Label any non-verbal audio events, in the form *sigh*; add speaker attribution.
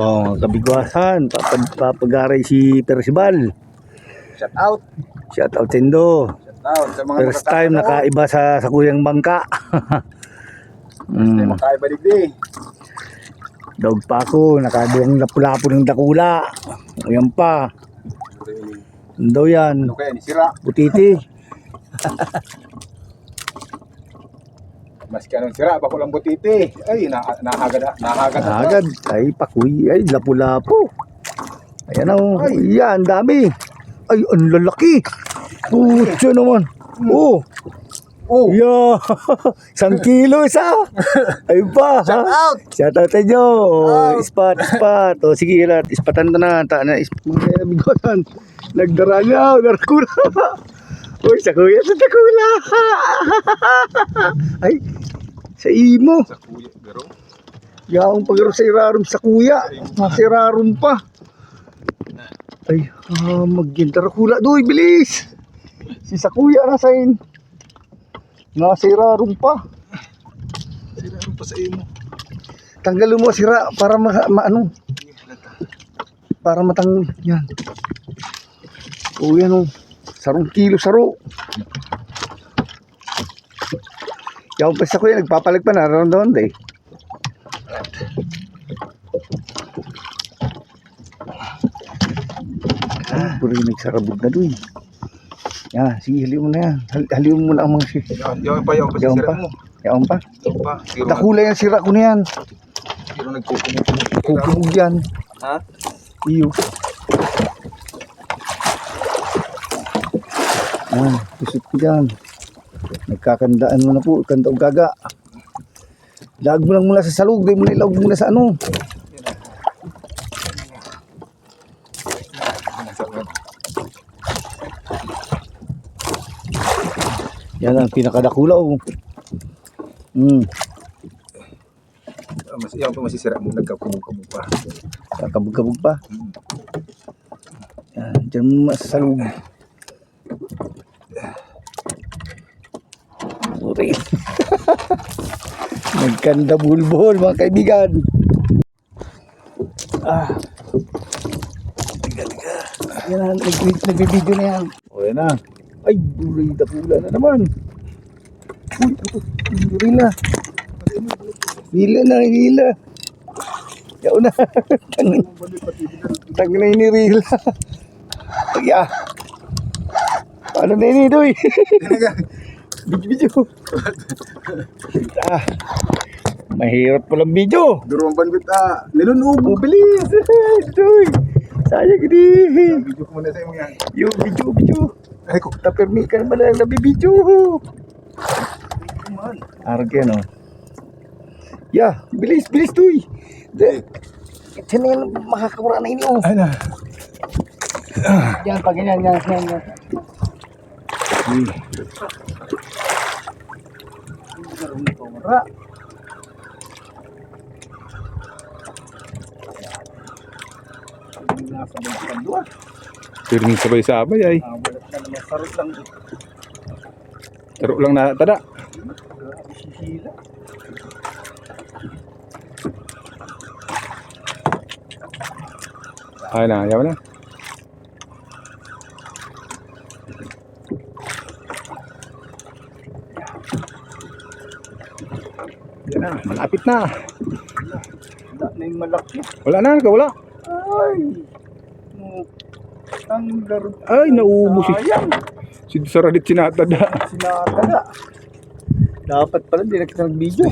Speaker 1: Oh, kabigwasan, papag papagaray si Percival.
Speaker 2: Shout out.
Speaker 1: Shout out Tendo.
Speaker 2: Shout out sa mga
Speaker 1: First time nakaiba sa sa kuyang bangka. *laughs*
Speaker 2: Hindi
Speaker 1: mm,
Speaker 2: makaiba digdi.
Speaker 1: dog pa ako, nakaduwang lapu-lapu ng dakula. Ayan pa. Daw yan?
Speaker 2: Ano ni sira?
Speaker 1: Butiti. *laughs*
Speaker 2: Maski anong sira, bako lang butiti. Ay, na nahagad nahagad ako.
Speaker 1: Agad. Ay, pakuy. Ay, lapu-lapu. Ayan o.
Speaker 2: Ay.
Speaker 1: Yan, dami. Ay, ang lalaki. Putya naman. Oh.
Speaker 2: Oh,
Speaker 1: Yeah. *laughs* Isang kilo isa. *laughs* Ay ba.
Speaker 2: shout out.
Speaker 1: Shout out inyo. Oh, Ispat, ispat. O sige, lahat. Ispatan na. Ta na, ispat mo na bigotan. Nagdarangaw. Narakula. *laughs* Uy, sa kuya, sa takula. Ay, sa imo.
Speaker 2: Sa kuya, garo.
Speaker 1: Yaong pagaro sa irarum sa kuya. Sa irarum pa. Ay, ah, maggintar hula. Doy, bilis. Si sa kuya na sain. Nasa irarum pa.
Speaker 2: Sira rin pa sa imo.
Speaker 1: Tanggalin mo sira para ma, ma ano. Para matang yan. O yan o. Sarong kilo saro. Yaong pa sa kuya, nagpapalag pa na. Round doon, day. Ah, puro yung nagsarabog na doon. Yan, sige, haliw mo na yan. Hal haliw mo na ang mga si...
Speaker 2: Yan, yan pa, yan pa sira
Speaker 1: pa. Yaong pa.
Speaker 2: Yan pa. Pero,
Speaker 1: Nakula yan, sira ko na yan.
Speaker 2: pero nagkukumot.
Speaker 1: Kukubog yan.
Speaker 2: Ha?
Speaker 1: Iyo. Yan, kusot ko dyan. Nagkakandaan mo na po, kanda o gaga. Lag mo lang muna sa salug, di mo nilaog muna sa ano. Yan ang pinakadakula oh. Hmm,
Speaker 2: Ah, Mas, yan pa masisira mo. Nagkakumog-kumog pa.
Speaker 1: kakabog-kabog pa. Yan, dyan mo muna Sorry. Nagkanda bulbol mga kaibigan. Ah. Tiga, tiga. Yan na, nag- nagbibideo na yan. O yan na. Ay, bulay dakula na naman. Uy, ito, hila. Hila na, hila. Yaw na. *laughs* Tangin. Tangin na inirila. *laughs* Ay, ah. Paano na ini, doy? *laughs* Video, ah. Mahirap palang video.
Speaker 2: Durong banbit ah. Nilunog.
Speaker 1: Oh, bilis. Doy. Sayang ini.
Speaker 2: Video ko muna sa imo yan.
Speaker 1: Yung video, video.
Speaker 2: Ay ko.
Speaker 1: Tapermi ka naman lang nabibidyo. Arge, no? Ya, bilis, bilis, tuy. Na yan, makakawala na inyo.
Speaker 2: Ay na.
Speaker 1: Yan, pag ganyan, yan, yan, yan. Ra. Nasa bangkan dua.
Speaker 2: Pirming sabay-sabay ay.
Speaker 1: Ah, wala na naman sarot lang.
Speaker 2: Taro lang na tada.
Speaker 1: Sisila.
Speaker 2: Ay na, yaman na. Na, malapit na.
Speaker 1: Wala na yung malaki.
Speaker 2: Wala na, wala.
Speaker 1: Ay! Ang laro.
Speaker 2: Ay, naubos si, si Saradit sinatada.
Speaker 1: Sinakala. Dapat pala, hindi na kita nag-video.